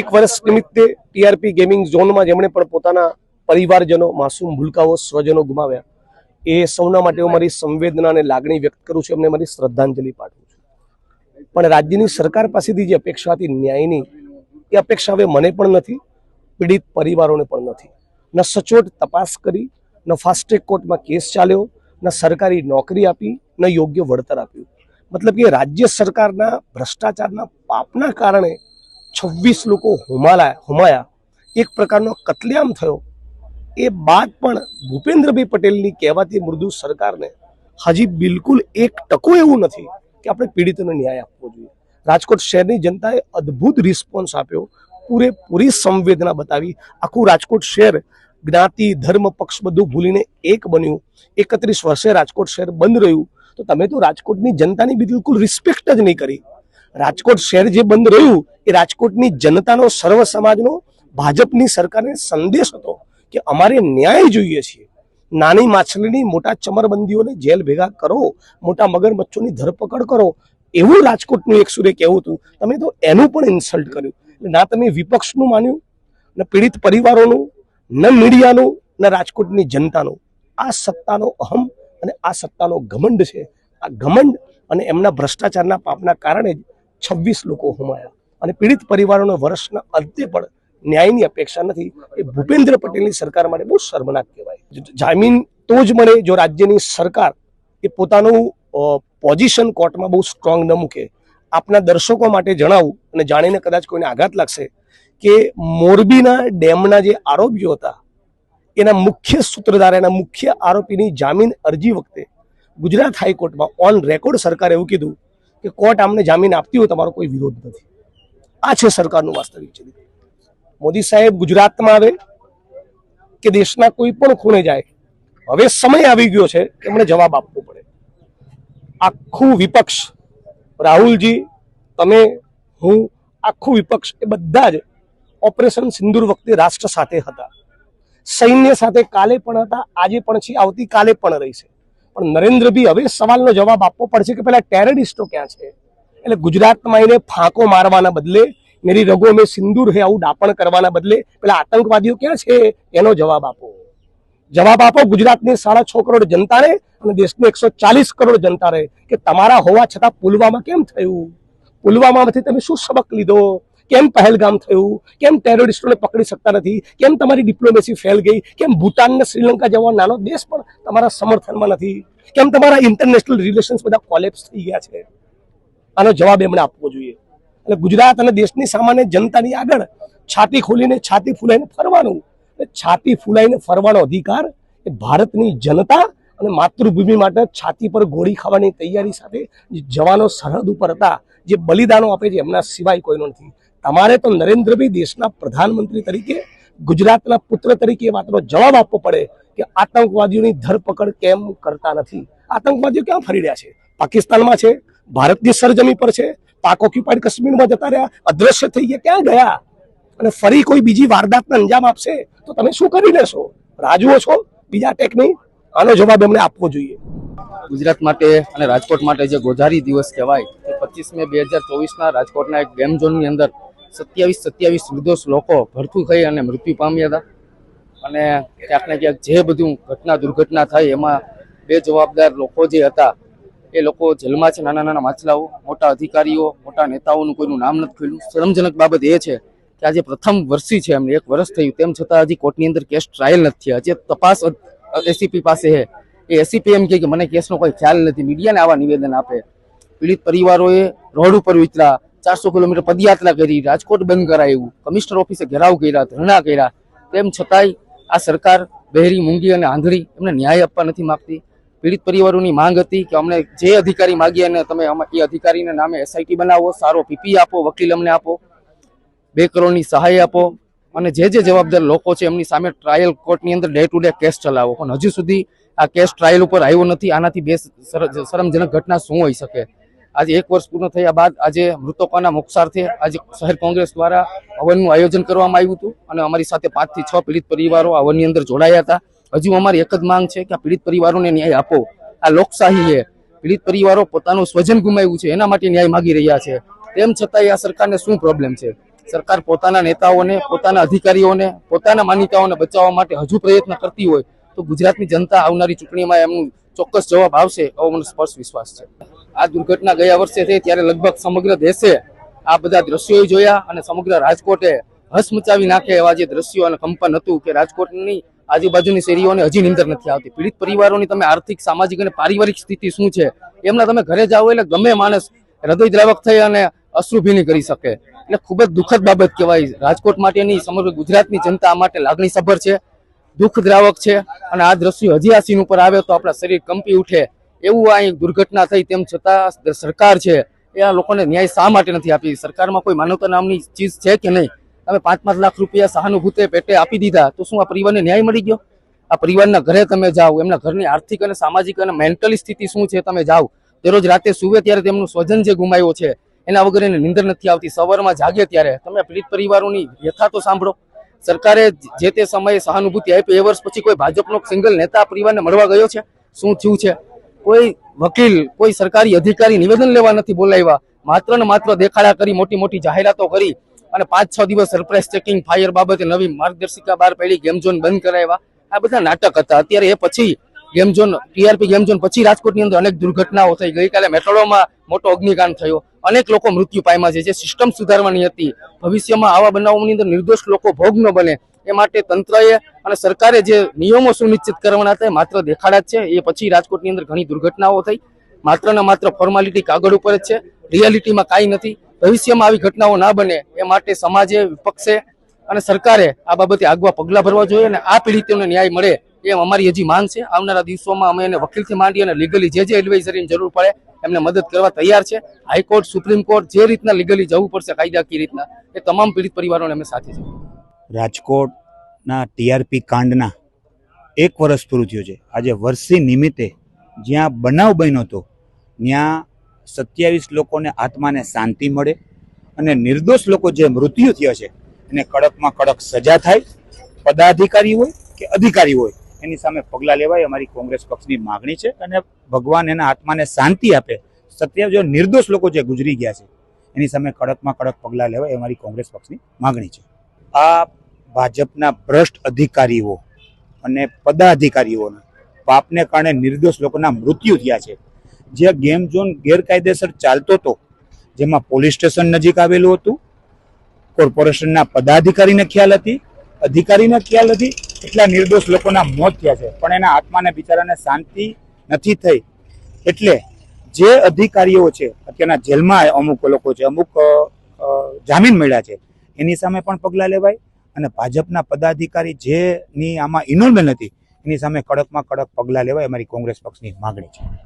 એક વર્ષ નિમિત્તે ટીઆરપી ગેમિંગ ઝોનમાં જેમણે પણ પોતાના પરિવારજનો, માસૂમ ભૂલકાઓ સ્વજનો ગુમાવ્યા. એ સૌના માટે હું મારી સંવેદના અને લાગણી વ્યક્ત કરું છું, એમને મારી શ્રદ્ધાંજલિ પાઠવું છું. પણ રાજ્યની સરકાર પાસેથી જે અપેક્ષા હતી ન્યાયની, એ અપેક્ષા હવે મને પણ નથી, પીડિત પરિવારોને પણ નથી. ન સચોટ તપાસ કરી, ન ફાસ્ટ્રેક કોર્ટમાં કેસ ચાલ્યો, ન સરકારી નોકરી આપી, ન યોગ્ય વળતર આપ્યું. મતલબ કે રાજ્ય સરકારના ભ્રષ્ટાચારના પાપના કારણે છવ્વીસ લોકો હુમાલા હુમાયા. એક પ્રકારનો કતલેઆમ થયો. એ બાદ પણ ભૂપેન્દ્રભાઈ પટેલની કહેવાતી મૃદુ સરકારને હજી બિલકુલ એક ટકો એવું નથી કે આપણે પીડિતોને ન્યાય આપવો જોઈએ. રાજકોટ શહેરની જનતાએ અદ્ભુત રિસ્પોન્સ આપ્યો. પૂરેપૂરી સંવેદના બતાવી. આખું રાજકોટ શહેર જ્ઞાતિ, ધર્મ, પક્ષ બધું ભૂલીને એક બન્યું. એકત્રીસ વર્ષે રાજકોટ શહેર બંધ રહ્યું. તો તમે તો રાજકોટની જનતાની બિલકુલ રિસ્પેક્ટ જ નહીં કરી. રાજકોટ શહેર જે બંધ રહ્યું, એ રાજકોટની જનતાનો, સર્વ સમાજનો, ભાજપની સરકારને સંદેશ હતો કે અમારે ન્યાય જોઈએ છીએ નાની માછલીની મોટા ચમરબંધીઓને જેલ ભેગા કરો, મોટા મગરમચ્છોની ધરપકડ કરો. એવું રાજકોટનું એક સુરે કહેવું હતું? તમે તો એનું પણ ઇન્સલ્ટ કર્યું. ના તમે વિપક્ષનું માન્યું, ન પીડિત પરિવારોનું, ન મીડિયાનું, ન રાજકોટની જનતાનું. આ સત્તાનો અહમ અને આ સત્તાનો ઘમંડ છે. આ ઘમંડ અને એમના ભ્રષ્ટાચારના પાપના કારણે જ છવ્વીસ લોકો હુમાયા. અને પીડિત પરિવારોને વર્ષના અંતે પણ ન્યાયની અપેક્ષા નથી. એ ભૂપેન્દ્ર પટેલની સરકાર માટે બહુ શર્મનાક કહેવાય. જામીન તો જ મળે, જો રાજ્યની સરકાર એ પોતાનું પોઝિશન કોર્ટમાં બહુ સ્ટ્રોંગ ન મૂકે. આપના દર્શકો માટે જણાવું અને જાણીને કદાચ કોઈને આઘાત લાગશે કે મોરબીના ડેમના જે આરોપીઓ હતા, એના મુખ્ય સૂત્રધાર, એના મુખ્ય આરોપીની જામીન અરજી વખતે ગુજરાત હાઈકોર્ટમાં ઓન રેકોર્ડ સરકારે એવું કીધું કે કોર્ટ આમને જામીન આપતી હોય તમારો કોઈ વિરોધ નથી. આ છે સરકારનું વાસ્તવિક ચરિત્ર. મોદી સાહેબ ગુજરાતમાં આવે કે દેશના કોઈ પણ ખૂણે જાય, હવે સમય આવી ગયો છે એમણે જવાબ આપવો પડે. આખું વિપક્ષ, રાહુલજી, તમે, હું, આખું વિપક્ષ એ બધા જ ઓપરેશન સિંદૂર વખતે રાષ્ટ્ર સાથે હતા. સૈન્ય સાથે કાલે પણ હતા, આજે પણ છે આવતીકાલે પણ રહેશે પણ નરેન્દ્રભાઈ હવે સવાલનો જવાબ આપવો પડશે કે પેલા ટેરરિસ્ટો ક્યાં છે? એટલે ગુજરાતમાં એને ફાંકો મારવાના બદલે મેરી રગો મેં સિંદૂર હે આવું ડાપણ કરવાના બદલે, પેલા આતંકવાદીઓ ક્યાં છે? એનો જવાબ આપો. જવાબ આપો ગુજરાતની સાડા છ કરોડ જનતાને અને દેશની એકસો ચાલીસ કરોડ જનતાને કે તમારા હોવા છતાં પુલવામા કેમ થયું? પુલવામામાંથી તમે શું સબક લીધો? કેમ પહેલગામ થયું? કેમ ટેરરિસ્ટોને પકડી શકતા નથી? કેમ તમારી ડિપ્લોમેસી ફેલ ગઈ? કેમ ભૂટાનને શ્રીલંકા જેવા નાનો દેશ પણ તમારા સમર્થનમાં નથી? કેમ તમારા ઇન્ટરનેશનલ રિલેશન્સ બધા કોલેપ્સ થઈ ગયા છે? આનો જવાબ એમણે આપવો જોઈએ. એટલે ગુજરાત અને દેશની સામાન્ય જનતાની આગળ છાતી ખોલીને છાતી ફૂલાઈને ફરવાનું. છાતી ફૂલાઈને ફરવાનો અધિકાર એ ભારતની જનતા અને માતૃભૂમિ માટે છાતી પર ગોળી ખાવાની તૈયારી સાથે જવાનો સરહદ ઉપર હતા, જે બલિદાનો આપે છે, એમના સિવાય કોઈનો નથી. તમારે તો નરેન્દ્રભાઈ દેશના પ્રધાનમંત્રી તરીકે ગુજરાતના પુત્ર તરીકે એ વાતનો જવાબ આપવો પડે કે આતંકવાદીઓની ધરપકડ કેમ કરતા નથી? આતંકવાદીઓ ક્યાં ફરી રહ્યા છે? પાકિસ્તાનમાં છે, ભારતની સરજમી પર છે, પાક ઓક્યુપાઈડ કાશ્મીરમાં જતા રહ્યા, અદ્રશ્ય થઈ ગયા, ક્યાં ગયા? અને ફરી કોઈ બીજી વારદાતને અંજામ આપશે? તો તમે શું કરી લેશો? રાજુઓ છો, બીજા ટેકની આનો જવાબ એમને આપવો જોઈએ. ગુજરાત માટે અને રાજકોટ માટે જે ગોઝારી દિવસ કહેવાય તે પચીસ મે બે હજાર ચોવીસના રાજકોટના એક ગેમ ઝોનની અંદર સત્યાવીસ સત્યાવીસ નિર્દોષ લોકો ભરતું થઈ અને મૃત્યુ પામ્યા હતા. અને ક્યાંક ને ક્યાંક જે બધું ઘટના, દુર્ઘટના થઈ એમાં બે જવાબદાર લોકો જે હતા, એ લોકો જેલમાં છે નાના નાના માછલાઓ, મોટા અધિકારીઓ, મોટા નેતાઓનું કોઈનું નામ નથી ખુલ્યું. શરમજનક બાબત એ છે કે આજે પ્રથમ વર્ષી છે એમને એક વર્ષ થયું, તેમ છતાં હજી કોર્ટની અંદર કેસ ટ્રાયલ નથી થયા. હજી તપાસ એસીપી પાસે છે, એ એસીપી એમ કહે કે મને કેસનો કોઈ ખ્યાલ નથી. મીડિયાને આવા નિવેદન આપે. પીડિત પરિવારોએ રોડ ઉપર ઉતર્યા. ચારસો કિલોમીટર પદયાત્રા કરી, રાજકોટ બંધ કરાયું, કમિશનર ઓફિસે ઘેરાવ કર્યા, ધરણા કર્યા. તેમ છતાંય આ સરકાર બહેરી, મૂંગી અને આંધળી એમને ન્યાય આપવા નથી માગતી. પીડિત પરિવારોની માંગ હતી કે અમને જે અધિકારી માગીએ અને તમે એ અધિકારીના નામે એસઆઈટી બનાવો, સારો પીપી આપો, વકીલ અમને આપો, બે કરોડની સહાય આપો. અને જે જે જવાબદાર લોકો છે એમની સામે ટ્રાયલ કોર્ટની અંદર ડે ટુ ડે કેસ ચલાવો. પણ હજુ સુધી આ કેસ ટ્રાયલ ઉપર આવ્યો નથી. આનાથી બે શરમજનક ઘટના શું હોઈ શકે? આજે એક વર્ષ પૂર્ણ થયા બાદ આજે મૃતકોના મોક્ષાર્થે આજે શહેર કોંગ્રેસ દ્વારા હવનનું આયોજન કરવામાં આવ્યું હતું અને અમારી સાથે પાંચથી છ પીડિત પરિવારો આ હવનની અંદર જોડાયા હતા. હજુ અમારી એક જ માંગ છે કે આ પીડિત પરિવારોને ન્યાય આપો. આ લોકશાહી છે પીડિત પરિવારો પોતાનું સ્વજન ગુમાવ્યું છે, એના માટે ન્યાય માગી રહ્યા છે. તેમ છતાંય આ સરકારને શું પ્રોબ્લેમ છે? સરકાર પોતાના નેતાઓને, પોતાના અધિકારીઓને, પોતાના માન્યતાઓને બચાવવા માટે હજુ પ્રયત્ન કરતી હોય તો ગુજરાતની જનતા આવનારી ચૂંટણીમાં એમનું ચોક્કસ જવાબ આવશે એવો મને સ્પષ્ટ વિશ્વાસ છે. આ દુર્ઘટના ગયા વર્ષે થઈ ત્યારે લગભગ સમગ્ર દેશે આ બધા દ્રશ્યો જોયા અને સમગ્ર રાજકોટે હસ મચાવી નાખે એવા જે દ્રશ્યો અને કંપન હતું કે રાજકોટની આજુબાજુની શેરીઓને હજી નિંદર નથી આવતી. પીડિત પરિવારોની તમે આર્થિક, સામાજિક અને પારિવારિક સ્થિતિ શું છે? એમના તમે ઘરે જાઓ એટલે ગમે માણસ હૃદયદ્રાવક થઈ અને અશ્રુભીની કરી શકે. એટલે ખૂબ જ દુઃખદ બાબત કહેવાય. રાજકોટ માટેની સમગ્ર ગુજરાતની જનતા માટે લાગણી સભર છે દુઃખદ્રાવક છે અને આ દ્રશ્યો હજી આ સીન ઉપર આવે તો આપણા શરીર કંપી ઉઠે. એવું આ દુર્ઘટના થઈ તેમ છતાં સરકાર છે, એ આ લોકોને ન્યાય શા માટે નથી આપી? સરકારમાં કોઈ માનવતા નામની ચીજ છે કે નહીં? તમે પાંચ પાંચ લાખ રૂપિયા સહાનુભૂતે પેટે આપી દીધા, તો શું આ પરિવારને ન્યાય મળી ગયો? આ પરિવારના ઘરે તમે જાઓ, એમના ઘરની આર્થિક અને સામાજિક અને મેન્ટલી સ્થિતિ શું છે તમે જાઓ. દરરોજ રાતે સુવે ત્યારે તેમનું સ્વજન જે ગુમાવ્યો છે, એના વગર એને નિંદર નથી આવતી. સવારમાં જાગે ત્યારે. તમે પીડિત પરિવારોની વ્યથા તો સાંભળો. સરકારે જે તે સમયે સહાનુભૂતિ આપી, એ વર્ષ પછી કોઈ ભાજપનો સિંગલ નેતા પરિવારને મળવા ગયો છે? શું થયું છે? કોઈ વકીલ, કોઈ સરકારી અધિકારી નિવેદન લેવા નથી બોલાવ્યા. માત્ર ને માત્ર દેખાડા કરી મોટી મોટી જાહેરાતો કરી અને પાંચ છ દિવસ સરપ્રાઇઝ ચેકિંગ ફાયર બાબતે નવી માર્ગદર્શિકા બહાર પાડી, ગેમ ઝોન બંધ કરાવ્યા. આ બધા નાટક હતા. અત્યારે એ પછી game zone, TRP game zone પછી રાજકોટની અંદર અનેક દુર્ઘટનાઓ થઈ ગઈકાલે મેટ્રોમાં મોટો અગ્નિકાંડ થયો. અનેક લોકો મૃત્યુ પામ્યા છે. જે સિસ્ટમ સુધારવાની હતી. ભવિષ્યમાં આવા બનાવોની અંદર નિર્દોષ લોકો ભોગ ન બને. એ માટે તંત્રએ અને સરકારે જે નિયમો સુનિશ્ચિત કરવાના હતા માત્ર દેખાડા છે. એ પછી રાજકોટની અંદર ઘણી દુર્ઘટનાઓ થઈ. માત્ર ને માત્ર ફોર્માલિટી કાગળ ઉપર જ છે. રિયાલિટીમાં કાંઈ નથી. ભવિષ્યમાં આવી ઘટનાઓ ના બને એ માટે સમાજે, વિપક્ષે અને સરકારે આ બાબતે આગવા પગલાં ભરવા જોઈએ અને આ પીડિતોને ન્યાય મળે એમ અમારી હજી માંગ છે. આવનારા દિવસોમાં અમે એને વકીલથી માંડી અને લીગલી જે જે એડવાઇઝરીની જરૂર પડે એમને મદદ કરવા તૈયાર છે. હાઈકોર્ટ, સુપ્રીમ કોર્ટ જે રીતના લીગલી જવું પડશે કાયદાકીય રીતના એ તમામ પીડિત પરિવારોને અમે સાથે છે રાજકોટના ટીઆરપી કાંડના એક વર્ષ પૂરું થયું છે. આજે વર્ષી નિમિત્તે જ્યાં બનાવ બન્યો હતો, ત્યાં સત્યાવીસ લોકોને આત્માને શાંતિ મળે અને નિર્દોષ લોકો જે મૃત્યુ થયા છે, એને કડકમાં કડક સજા થાય. પદાધિકારી હોય કે અધિકારી હોય, એની સામે પગલાં લેવાય. અમારી કોંગ્રેસ પક્ષની માગણી છે અને ભગવાન એના આત્માને શાંતિ આપે. સત્યાવીસ જો નિર્દોષ લોકો જે ગુજરી ગયા છે, એની સામે કડકમાં કડક પગલાં લેવાય. એ અમારી કોંગ્રેસ પક્ષની માગણી છે. આ ભાજપના ભ્રષ્ટ અધિકારીઓ અને પદાધિકારીઓના પાપને કારણે નિર્દોષ લોકોના મૃત્યુ થયા છે. જે ગેમ ઝોન ગેરકાયદેસર ચાલતો હતો, જેમાં પોલીસ સ્ટેશન નજીક આવેલું હતું, કોર્પોરેશનના પદાધિકારીને ખ્યાલ હતી, અધિકારીને ખ્યાલ હતી, એટલા નિર્દોષ લોકોના મોત થયા છે. પણ એના આત્માને બિચારાને શાંતિ નથી થઈ. એટલે જે અધિકારીઓ છે, અત્યારના જેલમાં અમુક લોકો છે, અમુક જામીન મળ્યા છે. એની સામે પણ પગલાં લેવાય. અને ભાજપના પદાધિકારી જેની આમાં ઇન્વોલ્વમેન્ટ હતી, એની સામે કડકમાં કડક પગલાં લેવાય અમારી કોંગ્રેસ પક્ષની માગણી છે.